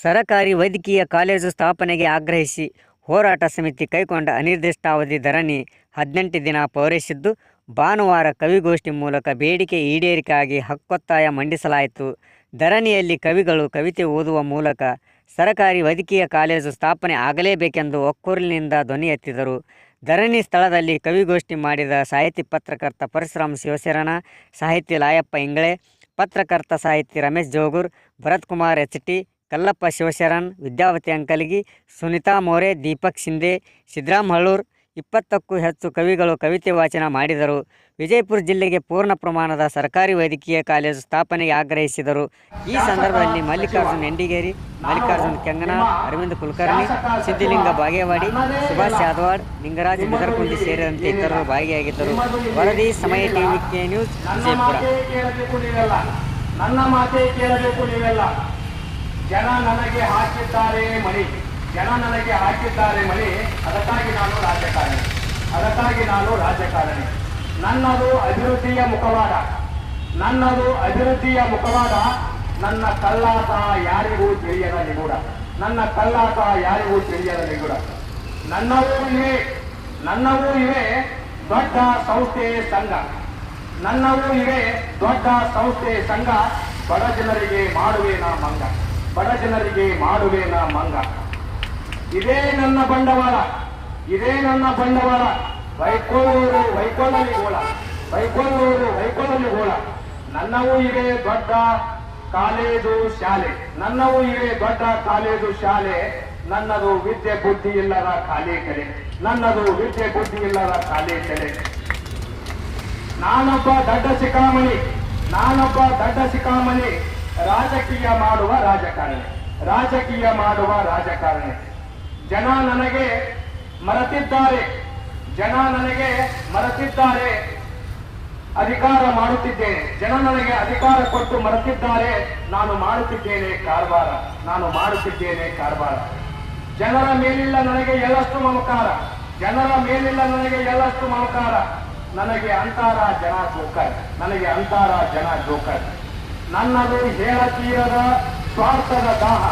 ಸರಕಾರಿ ವೈದ್ಯಕೀಯ ಕಾಲೇಜು ಸ್ಥಾಪನೆಗೆ ಆಗ್ರಹಿಸಿ ಹೋರಾಟ ಸಮಿತಿ ಕೈಗೊಂಡ ಅನಿರ್ದಿಷ್ಟಾವಧಿ ಧರಣಿ ಹದಿನೆಂಟು ದಿನ ಪೌರೈಸಿದ್ದು, ಭಾನುವಾರ ಕವಿಗೋಷ್ಠಿ ಮೂಲಕ ಬೇಡಿಕೆ ಈಡೇರಿಕೆಯಾಗಿ ಹಕ್ಕೊತ್ತಾಯ ಮಂಡಿಸಲಾಯಿತು. ಧರಣಿಯಲ್ಲಿ ಕವಿಗಳು ಕವಿತೆ ಓದುವ ಮೂಲಕ ಸರಕಾರಿ ವೈದ್ಯಕೀಯ ಕಾಲೇಜು ಸ್ಥಾಪನೆ ಆಗಲೇಬೇಕೆಂದು ಒಕ್ಕೂರಿನಿಂದ ಧ್ವನಿ ಎತ್ತಿದರು. ಧರಣಿ ಸ್ಥಳದಲ್ಲಿ ಕವಿಗೋಷ್ಠಿ ಮಾಡಿದ ಸಾಹಿತಿ ಪತ್ರಕರ್ತ ಪರಶುರಾಮ್ ಶಿವಶರಣ, ಸಾಹಿತಿ ಲಾಯಪ್ಪ ಇಂಗಳೆ, ಪತ್ರಕರ್ತ ಸಾಹಿತಿ ರಮೇಶ್ ಜೋಗೂರ್, ಭರತ್ಕುಮಾರ್ ಎಚ್ ಟಿ ಕಲ್ಲಪ್ಪ ಶಿವಶರಣ್, ವಿದ್ಯಾವತಿ ಅಂಕಲಗಿ, ಸುನಿತಾ ಮೋರೆ, ದೀಪಕ್ ಶಿಂದೆ ಸಿದ್ದರಾಮ್ ಹಳ್ಳೂರ್ ಇಪ್ಪತ್ತಕ್ಕೂ ಹೆಚ್ಚು ಕವಿಗಳು ಕವಿತೆ ವಾಚನ ಮಾಡಿದರು. ವಿಜಯಪುರ ಜಿಲ್ಲೆಗೆ ಪೂರ್ಣ ಪ್ರಮಾಣದ ಸರ್ಕಾರಿ ವೈದ್ಯಕೀಯ ಕಾಲೇಜು ಸ್ಥಾಪನೆಗೆ ಆಗ್ರಹಿಸಿದರು. ಈ ಸಂದರ್ಭದಲ್ಲಿ ಮಲ್ಲಿಕಾರ್ಜುನ್ ಎಂಡಿಗೇರಿ ಮಲ್ಲಿಕಾರ್ಜುನ್ ಕೆಂಗನ ಅರವಿಂದ್ ಕುಲಕರ್ಣಿ, ಸಿದ್ದಲಿಂಗ ಬಾಗೇವಾಡಿ, ಸುಭಾಷ್ ಯಾದವಾಡ್, ಲಿಂಗರಾಜ್ ಬಿದರ್ಕುಂಡಿ ಸೇರಿದಂತೆ ಇತರರು ಭಾಗಿಯಾಗಿದ್ದರು. ವರದಿ ಸಮಯ ಟಿವಿ ಕೆ ನ್ಯೂಸ್ ವಿಜಯಪುರ. ಜನ ನನಗೆ ಹಾಕಿದ್ದಾರೆ ಮಣಿ. ಜನ ನನಗೆ ಹಾಕಿದ್ದಾರೆ ಮಣಿ. ಅದಕ್ಕಾಗಿ ನಾನು ರಾಜಕಾರಣಿ. ಅದಕ್ಕಾಗಿ ನಾನು ರಾಜಕಾರಣಿ. ನನ್ನದು ಅಭಿವೃದ್ಧಿಯ ಮುಖವಾಡ. ನನ್ನದು ಅಭಿವೃದ್ಧಿಯ ಮುಖವಾಡ ನನ್ನ ಕಳ್ಳಾಟ ಯಾರಿಗೂ ತಿಳಿಯದ ನಿಗೂಢ. ನನ್ನ ಕಳ್ಳಾಟ ಯಾರಿಗೂ ತಿಳಿಯದ ನಿಗೂಢ. ನನ್ನವೂ ಇವೆ. ನನ್ನವೂ ಇವೆ. ದೊಡ್ಡ ಸಂಸ್ಥೆ ಸಂಘ. ನನ್ನವೂ ಇವೆ. ದೊಡ್ಡ ಸಂಸ್ಥೆ ಸಂಘ. ಬಡ ಜನರಿಗೆ ಮಾಡುವೆ ನಾ ಮಂಗ. ಬಡ ಜನರಿಗೆ ಮಾಡುವೇನ ಮಂಗ. ಇದೇ ನನ್ನ ಬಂಡವಾಳ, ಇದೇ ನನ್ನ ಬಂಡವಾಳ. ವೈಕೋಲೂರು, ವೈಕೋಲಲ್ಲಿ ಗೋಳ ವೈಕೋಲೂರು, ವೈಕೋಲಲ್ಲಿ ಗೋಳ ನನ್ನವೂ ಇವೆ ದೊಡ್ಡ ಕಾಲೇಜು ಶಾಲೆ. ನನ್ನವೂ ಇವೆ ದೊಡ್ಡ ಕಾಲೇಜು ಶಾಲೆ. ನನ್ನದು ವಿದ್ಯೆ ಬುದ್ಧಿ ಇಲ್ಲದ ಖಾಲಿ ಕಲೆ. ನನ್ನದು ವಿದ್ಯೆ ಬುದ್ಧಿ ಇಲ್ಲದ ಖಾಲಿ ಕಲೆ. ನಾನೊಬ್ಬ ದಡ್ಡ ಶಿಖಾಮಣಿ ನಾನೊಬ್ಬ ದಡ್ಡ ಶಿಖಾಮಣಿ ರಾಜಕೀಯ ಮಾಡುವ ರಾಜಕಾರಣಿ. ರಾಜಕೀಯ ಮಾಡುವ ರಾಜಕಾರಣಿ. ಜನ ನನಗೆ ಮರೆತಿದ್ದಾರೆ. ಜನ ನನಗೆ ಮರೆತಿದ್ದಾರೆ. ಅಧಿಕಾರ ಮಾಡುತ್ತಿದ್ದೇನೆ. ಜನ ನನಗೆ ಅಧಿಕಾರ ಕೊಟ್ಟು ಮರೆತಿದ್ದಾರೆ. ನಾನು ಮಾಡುತ್ತಿದ್ದೇನೆ ಕಾರವಾರ. ನಾನು ಮಾಡುತ್ತಿದ್ದೇನೆ ಕಾರವಾರ. ಜನರ ಮೇಲಿಲ್ಲ ನನಗೆ ಎಲ್ಲಷ್ಟು ಮಮಕಾರ. ಜನರ ಮೇಲಿಲ್ಲ ನನಗೆ ಎಲ್ಲಷ್ಟು ಮಮಕಾರ. ನನಗೆ ಅಂತಾರ ಜನ ಜೋಕರ್. ನನಗೆ ಅಂತಾರ ಜನ ಜೋಕರ್. ನನ್ನದು ಹೇಳ ತೀರದ ಸ್ವಾರ್ಥದ ದಾಹ,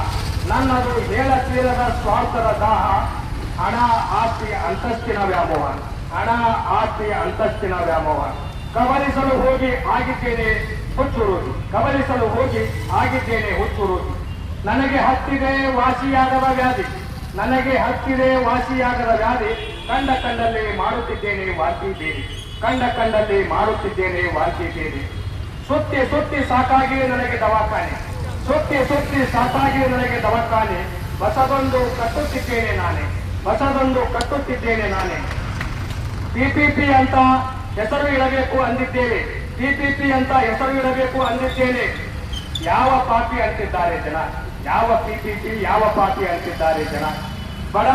ನನ್ನದು ಹೇಳ ತೀರದ ಸ್ವಾರ್ಥದ ದಾಹ, ಹಣ, ಆಸ್ತಿ, ಅಂತಸ್ತಿನ ವ್ಯಾಮೋಹ, ಹಣ, ಆಸ್ತಿ, ಅಂತಸ್ತಿನ ವ್ಯಾಮೋಹ. ಕಬಲಿಸಲು ಹೋಗಿ ಆಗಿದ್ದೇನೆ ಹುಚ್ಚುರುವುದು ಕಬಲಿಸಲು ಹೋಗಿ ಆಗಿದ್ದೇನೆ ಹುಚ್ಚುರುವುದು ನನಗೆ ಹತ್ತಿದೆ ವಾಸಿಯಾಗದ ವ್ಯಾಧಿ, ನನಗೆ ಹತ್ತಿದೆ ವಾಸಿಯಾಗದ ವ್ಯಾಧಿ, ಕಂಡ ಕಂಡಲ್ಲಿ ಮಾಡುತ್ತಿದ್ದೇನೆ ವಾಸಿ ಬೇರೆ ಕಂಡ ಕಂಡಲ್ಲಿ ಮಾಡುತ್ತಿದ್ದೇನೆ ವಾಸಿ ಬೇರಿ ಸುತ್ತಿ ಸೊತ್ತಿ ಸಾಕಾಗಿ ನನಗೆ ದವಾಖಾನೆ. ಸೊತ್ತಿ ಸೊತ್ತಿ ಸಾಕಾಗಿ ನನಗೆ ದವಾಖಾನೆ. ಹೊಸದೊಂದು ಕಟ್ಟುತ್ತಿದ್ದೇನೆ ನಾನೇ. ಹೊಸದೊಂದು ಕಟ್ಟುತ್ತಿದ್ದೇನೆ ನಾನೇ. ಪಿಪಿಪಿ ಅಂತ ಹೆಸರು ಇಡಬೇಕು ಅಂದಿದ್ದೇನೆ ಪಿಪಿಪಿ ಅಂತ ಹೆಸರು ಇಡಬೇಕು ಅಂದಿದ್ದೇನೆ. ಯಾವ ಪಾಪಿ ಅಂತಿದ್ದಾರೆ ಜನ? ಯಾವ ಪಿಪಿಪಿ, ಯಾವ ಪಾಪಿ ಅಂತಿದ್ದಾರೆ ಜನ? ಬಡ,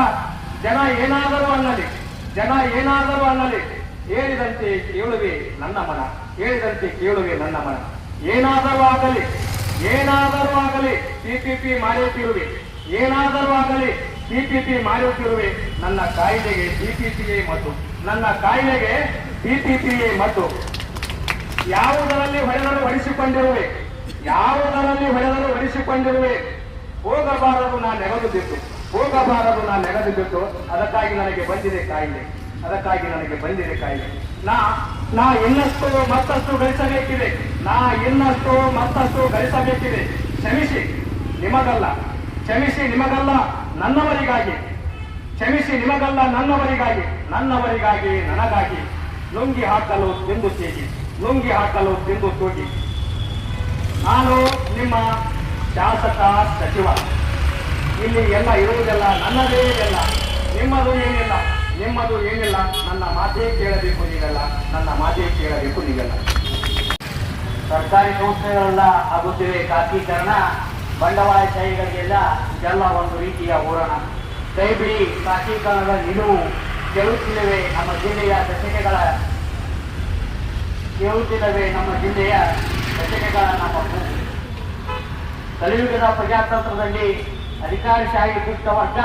ಜನ ಏನಾದರೂ ಅನ್ನಲಿ. ಜನ ಏನಾದರೂ ಅನ್ನಲಿ. ಹೇಳಿದಂತೆ ಕೇಳುವೆ ನನ್ನ ಮನ. ಹೇಳಿದಂತೆ ಕೇಳುವೆ ನನ್ನ ಮನ. ಏನಾದರೂ ಆಗಲಿ ಏನಾದರೂ ಆಗಲಿ ಪಿಪಿಪಿ ಮಾಡುತ್ತಿರುವೆ ಏನಾದರೂ ಆಗಲಿ ಪಿಪಿಪಿ ಮಾಡುತ್ತಿರುವೆ ನನ್ನ ಕಾಯಿಲೆಗೆ ಪಿಪಿಪಿಯೇ ಮತ್ತು ನನ್ನ ಕಾಯಿಲೆಗೆ ಪಿಪಿಪಿಯೇ ಮತ್ತು ಯಾವುದರಲ್ಲಿ ಹೊಡೆದರೂ ಹೊಡಿಸಿಕೊಂಡಿರುವೆ. ಯಾವುದರಲ್ಲಿ ಹೊಡೆದರೂ ಹೊಡಿಸಿಕೊಂಡಿರುವೆ. ಹೋಗಬಾರದು, ನಾನು ನೆಗದು ಬಿದ್ದು. ಹೋಗಬಾರದು, ನಾನು ನೆಗದು ಬಿದ್ದು. ಅದಕ್ಕಾಗಿ ನನಗೆ ಬಂದಿದೆ ಕಾಯಿಲೆ. ಅದಕ್ಕಾಗಿ ನನಗೆ ಬಂದಿದೆ ಕಾಯಿಲೆ. ನಾ ನಾ ಇನ್ನಷ್ಟು ಮತ್ತಷ್ಟು ಗಳಿಸಬೇಕಿದೆ. ನಾ ಇನ್ನಷ್ಟು ಮತ್ತಷ್ಟು ಗಳಿಸಬೇಕಿದೆ. ಕ್ಷಮಿಸಿ, ನಿಮಗಲ್ಲ. ಕ್ಷಮಿಸಿ, ನಿಮಗಲ್ಲ ನನ್ನವರಿಗಾಗಿ. ಕ್ಷಮಿಸಿ, ನಿಮಗಲ್ಲ ನನ್ನವರಿಗಾಗಿ. ನನ್ನವರಿಗಾಗಿ, ನನಗಾಗಿ. ಲುಂಗಿ ಹಾಕಲು ತಿಂದು ತೇಗಿ ಲುಂಗಿ ಹಾಕಲು ತಿಂದು ತೂಗಿ. ನಾನು ನಿಮ್ಮ ಶಾಸಕ ಸಚಿವ. ಇಲ್ಲಿ ಎಲ್ಲ ಇರುವುದೆಲ್ಲ ನನ್ನದೇ ಎಲ್ಲ ನಿಮ್ಮದು ಏನಿಲ್ಲ, ನನ್ನ ಮಾತೇ ಕೇಳಬೇಕು ನೀವೆಲ್ಲ ನನ್ನ ಮಾತೇ ಕೇಳಬೇಕು ನೀವೆಲ್ಲ ಸರ್ಕಾರಿ ಸಂಸ್ಥೆಗಳೆಲ್ಲ ಆಗುತ್ತಿವೆ ಖಾಸಗೀಕರಣ ಬಂಡವಾಳಶಾಹಿಗಳಿಗೆಲ್ಲ ಇದೆಲ್ಲ ಒಂದು ರೀತಿಯ ಹೋರಣ. ಕೈ ಬಿಡಿ ನಿಲುವು ಕೇಳುತ್ತಿಲ್ಲವೆ ನಮ್ಮ ಜಿಲ್ಲೆಯ ದಶಕಗಳ ಕೇಳುತ್ತಿಲ್ಲವೆ ನಮ್ಮ ಜಿಲ್ಲೆಯ ದಶಕಗಳ ನಮ್ಮ ಕಲಿಯುಗದ ಪ್ರಜಾತಂತ್ರದಲ್ಲಿ ಅಧಿಕಾರಶಾಹಿ ದುಷ್ಟ ವರ್ಗ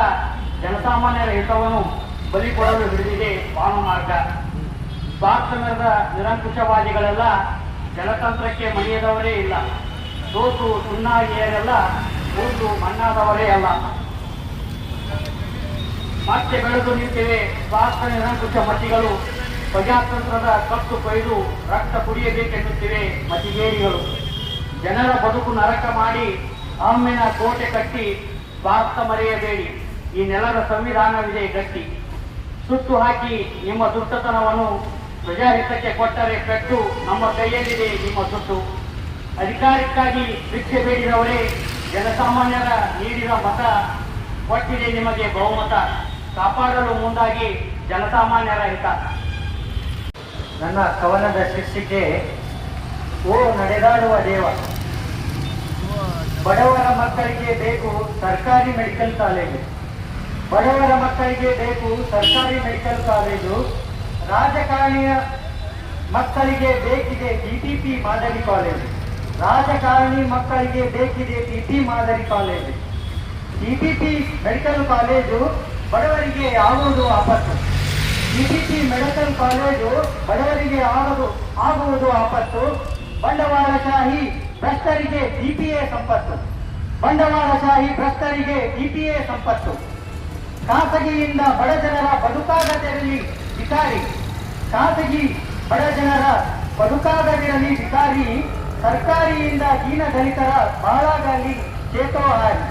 ಜನಸಾಮಾನ್ಯರ ಹಿತವನ್ನು ಬಲಿ ಕೊಡಲು ಹಿಡಿದಿದೆ ಮಾರ್ಗ. ಸ್ವಾತಂತ್ರ್ಯದ ನಿರಂಕುಶವಾದಿಗಳೆಲ್ಲ ಜನತಂತ್ರಕ್ಕೆ ಮಣಿಯದವರೇ ಇಲ್ಲ. ಸೋತು ಸುಣ್ಣಾಗಿಯರೆಲ್ಲ ಕೂತು ಮಣ್ಣಾದವರೇ ಅಲ್ಲ. ಮತ್ತೆ ಬೆಳೆದು ನಿಂತಿವೆ ಸ್ವಾರ್ಥ ನಿರಂಕುಶ ಮತಿಗಳು. ಪ್ರಜಾತಂತ್ರದ ಕತ್ತು ಕೊಯ್ದು ರಕ್ತ ಕುಡಿಯಬೇಕೆನ್ನುತ್ತಿವೆ ಮತಿಗೇರಿಗಳು. ಜನರ ಬದುಕು ನರಕ ಮಾಡಿ ಅಮ್ಮಿನ ಕೋಟೆ ಕಟ್ಟಿ ಸ್ವಾರ್ಥ ಮರೆಯಬೇಡಿ. ಈ ನೆಲದ ಸಂವಿಧಾನವಿದೆ ಗಟ್ಟಿ. ಸುತ್ತು ಹಾಕಿ ನಿಮ್ಮ ದುಷ್ಟತನವನ್ನು ಪ್ರಜಾಹಿತಕ್ಕೆ ಕೊಟ್ಟರೆ ಪೆಟ್ಟು ನಮ್ಮ ಕೈಯಲ್ಲಿದೆ ನಿಮ್ಮ ಸುಟ್ಟು. ಅಧಿಕಾರಕ್ಕಾಗಿ ಭಿಕ್ಷೆ ಬೇಡಿದವರೇ ಜನಸಾಮಾನ್ಯರ ನೀಡಿದ ಮತ ಕೊಟ್ಟಿದೆ ನಿಮಗೆ ಬಹುಮತ. ಕಾಪಾಡಲು ಮುಂದಾಗಿ ಜನಸಾಮಾನ್ಯರ ಹಿತ. ನನ್ನ ಕವನದ ಶಿಕ್ಷಿಕೆ ಓ ನಡೆದಾಡುವ ದೇವ. ಬಡವರ ಮಕ್ಕಳಿಗೆ ಬೇಕು ಸರ್ಕಾರಿ ಮೆಡಿಕಲ್ ಕಾಲೇಜು. ಬಡವರ ಮಕ್ಕಳಿಗೆ ಬೇಕು ಸರ್ಕಾರಿ ಮೆಡಿಕಲ್ ಕಾಲೇಜು. ರಾಜಕಾರಣಿಯ ಮಕ್ಕಳಿಗೆ ಬೇಕಿದೆ ಡಿಟಿಪಿ ಮಾದರಿ ಕಾಲೇಜು. ರಾಜಕಾರಣಿ ಮಕ್ಕಳಿಗೆ ಬೇಕಿದೆ ಟಿಟಿ ಮಾದರಿ ಕಾಲೇಜು. ಟಿಟಿಪಿ ಮೆಡಿಕಲ್ ಕಾಲೇಜು ಬಡವರಿಗೆ ಆಗುವುದು ಆಪತ್ತು. ಟಿಟಿಪಿ ಮೆಡಿಕಲ್ ಕಾಲೇಜು ಬಡವರಿಗೆ ಆಗದು, ಆಗುವುದು ಆಪತ್ತು. ಬಂಡವಾಳಶಾಹಿ ಭ್ರಷ್ಟರಿಗೆ ಡಿಪಿಎ ಸಂಪತ್ತು. ಬಂಡವಾಳಶಾಹಿ ಭ್ರಷ್ಟರಿಗೆ ಡಿಪಿಎ ಸಂಪತ್ತು. ಖಾಸಗಿಯಿಂದ ಬಡ ಜನರ ಬದುಕಾಗದಿರಲಿ ವಿಕಾರಿ ಖಾಸಗಿ ಬಡ ಜನರ ಬದುಕಾಗದಿರಲಿ ವಿಕಾರಿ ಸರ್ಕಾರಿಯಿಂದ ದೀನ ದಲಿತರ ಬಾಳಾಗಲಿ ಚೇತೋಹಾರಿ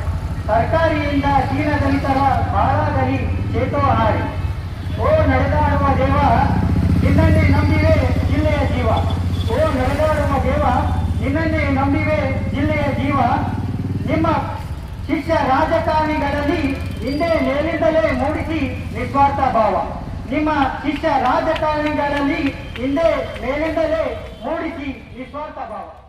ಸರ್ಕಾರಿಯಿಂದ ದೀನ ದಲಿತರ ಬಾಳಾಗಲಿ ಚೇತೋಹಾರಿ ಓ ನಡೆದಾಡುವ ದೇವ, ನಿನ್ನನ್ನೇ ನಂಬಿವೆ ಜಿಲ್ಲೆಯ ಜೀವ. ಓ ನಡೆದಾಡುವ ದೇವ, ನಿನ್ನನ್ನೇ ನಂಬಿವೆ ಜಿಲ್ಲೆಯ ಜೀವ. ನಿಮ್ಮ ಶಿಷ್ಯ ರಾಜಕಾರಣಿಗಳಲ್ಲಿ ಹಿಂದೆ ಮೇಲಿಂದಲೇ ಮೂಡಿಸಿ ನಿಸ್ವಾರ್ಥ ಭಾವ. ನಿಮ್ಮ ಶಿಷ್ಯ ರಾಜಕಾರಣಿಗಳಲ್ಲಿ ಹಿಂದೆ ಮೇಲಿಂದಲೇ ಮೂಡಿಸಿ ನಿಸ್ವಾರ್ಥ ಭಾವ.